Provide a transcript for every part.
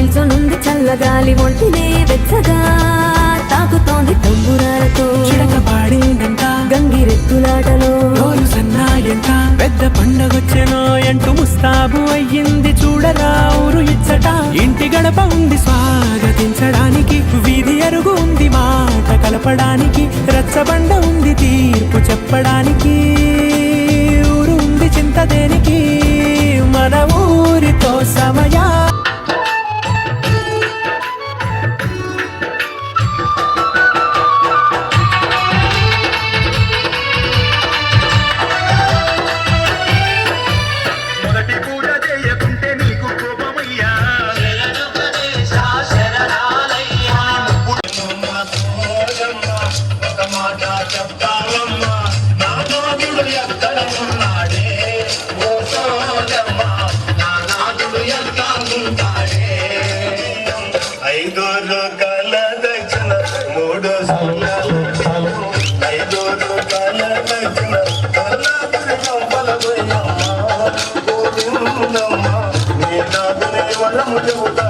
నిల్చొనుంది చల్లగాలి ఒంటినే వెచ్చగా తాకుతోంది తంబురాలతో. గంగిరెత్తులాటలో రోజు సన్నాయంట పెద్ద పండగొచ్చెనో ఎంటు ముస్తాబు అయ్యింది చూడరా ఊరు ఇచ్చట. ఇంటి గడప ఉంది స్వాగతించడానికి వీధి అరుగు ఉంది మాట కలపడానికి రచ్చబండ ఉంది తీర్పు చెప్పడానికి. ఊరు ఉంది చింత దేనికి మన ఊరితో సమయా वाला मुझे होता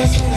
this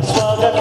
ಸ್ವಾಗತ